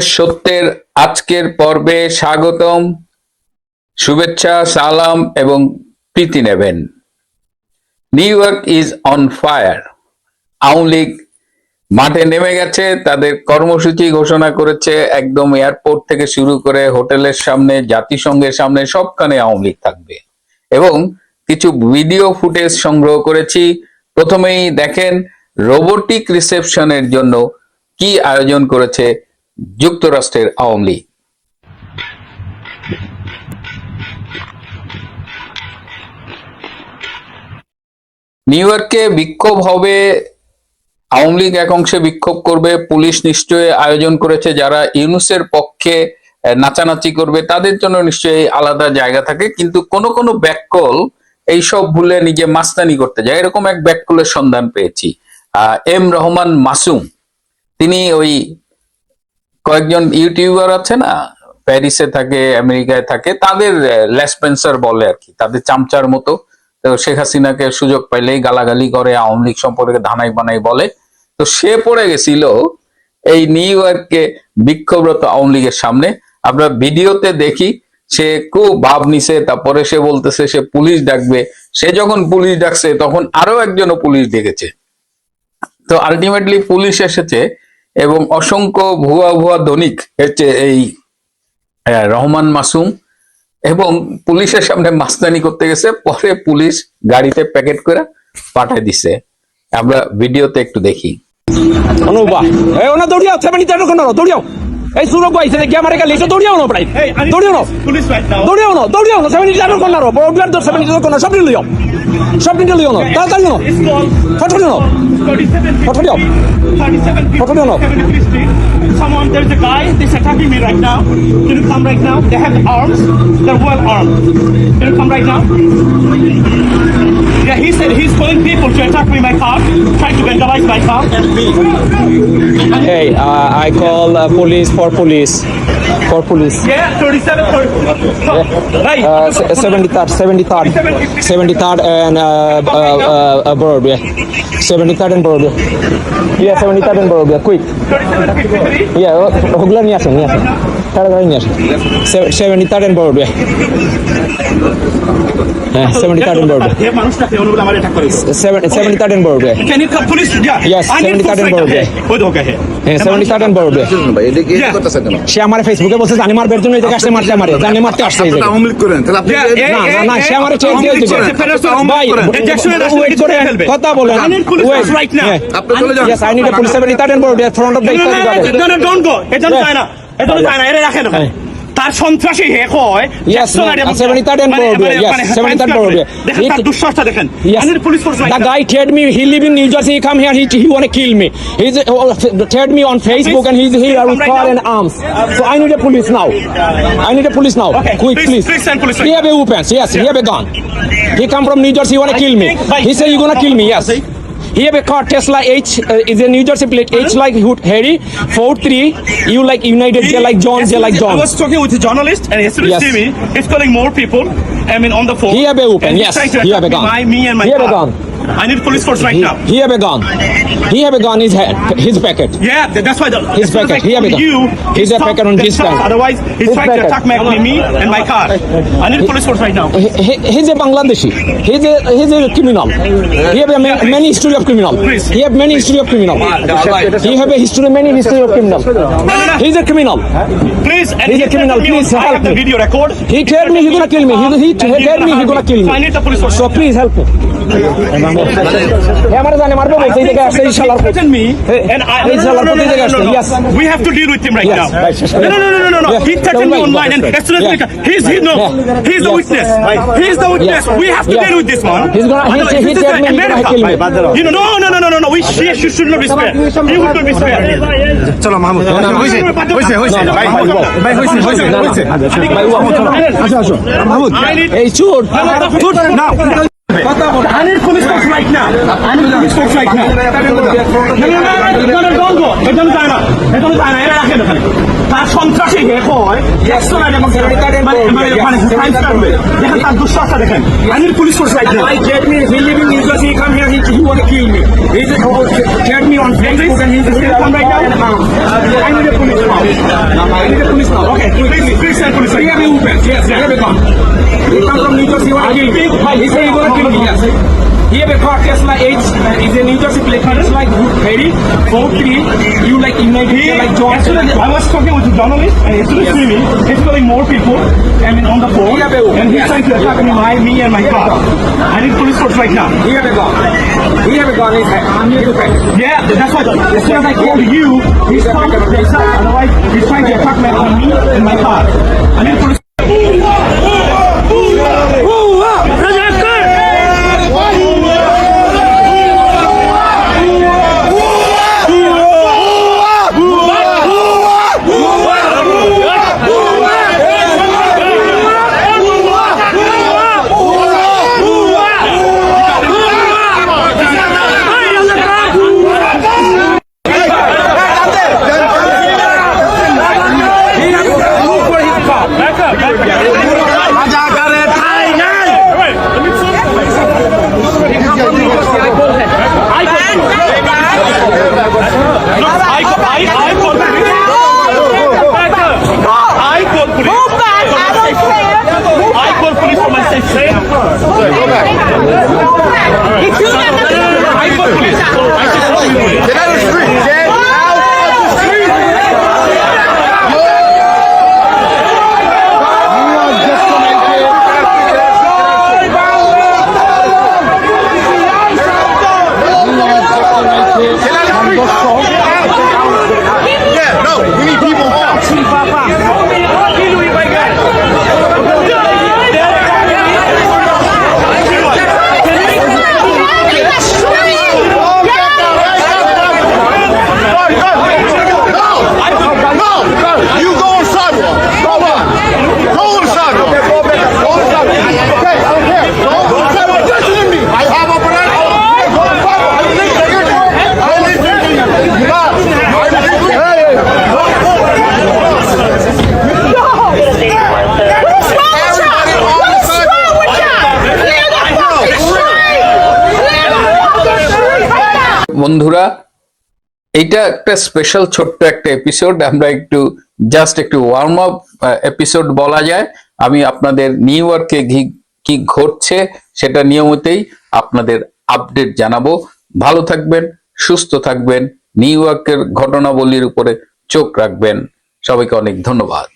সত্যের আজকের পর্বে স্বাগতম। শুভেচ্ছা, সালাম এবং প্রীতি নেবেন। New York is on fire. Awami League মাঠে নেমে গেছে, তাদের কর্মসূচি ঘোষণা করেছে, একদম এয়ারপোর্ট থেকে শুরু করে হোটেলের সামনে, জাতিসংঘের সামনে সবখানে আওয়ামী লীগ থাকবে। এবং কিছু ভিডিও ফুটেজ সংগ্রহ করেছি। প্রথমেই দেখেন, রোবোটিক রিসেপশনের জন্য কি আয়োজন করেছে যুক্তরাষ্ট্রের আওয়ামী লীগ। নিউ ইয়র্কে বিক্ষোভ হবে, আওয়ামী লীগ এক অংশে বিক্ষোভ করবে, পুলিশ নিশ্চয়ই আয়োজন করেছে, যারা ইউনুসের পক্ষে নাচানাচি করবে, তাদের জন্য নিশ্চয়ই আলাদা জায়গা থাকে, কিন্তু কোন কোন ব্যাককল এইসব ভুলে নিজে মাস্তানি করতে যায়। এরকম এক ব্যাককলের সন্ধান পেয়েছি। এম রহমান মাসুম, তিনি ওই কয়েকজন ইউটিউবার আছে না, প্যারিসে থাকে, আমেরিকায় থাকে, তাদের লেসপেন্সার বলে আর কি, তাদের চামচার মতো। তো শেখ হাসিনাকে সুযোগ পাইলেই গালাগালি করে, আওয়ামী লীগ সম্পর্কে ধানাই বানাই বলে। তো সে পড়ে গেছিল এই নিউ ইয়র্কে বিক্ষোভরত আওয়ামী লীগের সামনে। আমরা ভিডিওতে দেখি, সে খুব ভাব নিছে, তারপরে সে বলতেছে, সে পুলিশ ডাকবে। সে যখন পুলিশ ডাকছে, তখন আরও একজনও পুলিশ ডেকেছে তো আলটিমেটলি পুলিশ এসেছে এবং অসংখ্য ভুয়া ভুয়া দনিক হচ্ছে এই রহমান মাসুম এবং পুলিশের সামনে মাস্তানি করতে গেছে, পরে পুলিশ গাড়িতে প্যাকেট করে পাঠিয়ে দিছে। আমরা ভিডিওতে একটু দেখি। অনুবা এ ওনা এই সুরক ভাই সে গিয়ে আমার গেলে এসে দৌড়িয়াও না প্রায় দৌড়িয়াও না now. দৌড়িয়াও না দৌড়িয়াও না সেভেন্টি তেরো কোন বড় বিয়ার তো সেভেন্টি তেরো কোন সব নিয়ে লিও সব নিয়ে লিও না তাড়াতাড়ি নো ফটো called ফটো নিও 37 What video? 37 What video now? 73 Street. Someone, there's a guy, they're attacking me right now. Can you come right now? They have arms. They're well armed. Can you come right now? Yeah, he said he's calling people to attack me my car, trying to vandalize my car. Hey, uh, I call uh, police for police. For police. Yeah, 37, 30. Hey, Uh, se- 73rd, 73rd, 73rd and uh, uh, uh, uh, Borobia. 73rd and Borobia. Yeah, 73rd and Borobia. Quick. 37, 53. Yeah, ওগুলো নিয়ে আসেন নিয়ে আসেন তাড়াতাড়ি নিয়ে আসেন seventy third and বড় হ্যাঁ সেভেন্টি থার্ড এন্ড বড়। সেভেন্টি থার্ড এন্ড বড় 70. হ্যাঁ সে আমার ফেসবুকে বলছে জানি মারবের জন্য জায়গায় আসছে মারতে মারে জানি মারতে eh, না, না, না, সে আমার। কথা বলেন I need police Wait. force right now. হ্যাঁ। আপনি চলে যান Yes, I need a police 73rd and Borobia, front of the No, no, don't go. এটা Yeah. যায় না। এটা যায় না, এরা রাখেন ওখানে। তার সন্ত্রাসী হে হয় Yes, জ্যাকসন ma'am. আর এবং- 73rd and মানে- Borobia, মানে- yes, মানে 73rd Times Square Borobia. দেখেন He- force right the guy told me he live in New Jersey. He come here. He he want to kill me. Uh, told me on Facebook and he's here with car and arms. So I need a police now. I need a police now. Okay, Quick, please- please. send police He have a weapons. Yes, he have a gun. He come from New Jersey. He want to kill me. He say you gonna kill me. Yes. He have a car Tesla H uh, is a New Jersey plate H like Hood Harry four three. You like United. J like John. J like I John. was talking with a journalist and yesterday Yes. see me. He's calling more people. I mean on the phone. He have a open And he's yes. trying to He have a gun. My, me and my He have a gun. I need police force right He, now. he have a gun. He have a gun. His head. His packet. Yeah, that's why the His packet, he have call it. you. He's a packet on this guy. Otherwise, he's His trying packet. to attack me, me and my car. I need police force right now. he, he- he's a Bangladeshi. He's a he's a criminal. He have a ma- many history of criminal. Please. He have many history of criminal. He have a history many history of criminal. He's a criminal. Please, and He's a criminal. told me I help have the video record. He told me he gonna kill me. He he, he told me he gonna kill me. need the police force. So please help me. আমার জানে মারবে বলছে এই আসছে এই শালার threaten me, Hey, and I. hey, no, no, শালার no, no, প্রতি no, আসছে, no, yes. no. We have to deal with him right Yes, now. right, yes, No, no, no, no, no, no, no. Yeah, He threatened me don't worry, online, and yes, as soon as we yeah. can, he's he no, Yeah. he's the Yes. witness. He's the witness. Yeah. We have to Yeah. deal with this one. He's gonna- he- Otherwise, he this is told me the he's gonna America. kill me. You know, no, no, no, no, no, no. We she should, should not be spared. He would not be spared. চলো মাহমুদ ভাই ভাই আচ্ছা আসো এই চোর need police force right now. Police force right now. No, no, no, no, no, no, don't go. এজন্য যায় না। এজন্য যায় না। এরা ওখানে। তার সন্ত্রাসী হে হয় এবং মানে মানে মানে crime করবে দেখেন তার দুঃসাহসটা দেখেন need police force right now. I get me. He live in New Jersey. He come here. He, he want to kill me. He just get me on Facebook and he just Will you come right now? I need a police now. I need a police now. Okay, please, please send police right He have a Uber. Yes, he have a gun. He come from New Jersey. He want to kill me. He say he want to kill me. Yes. He have a car Tesla H. Is a New Jersey plate. It's like Harry, four three. You like image. He, like John. as soon as I was talking with the journalist, and as soon as see me, he's calling more people, I mean, on the phone, Yeah, and he's trying to attack me, my, me and my car. I need police force right now. He have a gun. He have a gun in. I'm here to pay. Yeah, that's why. As soon as I called you, he's trying to attack. Otherwise, he's trying to attack my, me and my car. I need police. বন্ধুরা, এইটা একটা special ছোট্ট একটা episode আমরা একটু just একটু warm up episode বলা যায়। আমি আপনাদের নিউ ইয়র্কে কি ঘটছে সেটা নিয়মিতই আপনাদের আপডেট জানাব। ভালো থাকবেন, সুস্থ থাকবেন নিউ ইয়র্কের ঘটনাবলীর উপরে চোখ রাখবেন। সবাইকে অনেক ধন্যবাদ।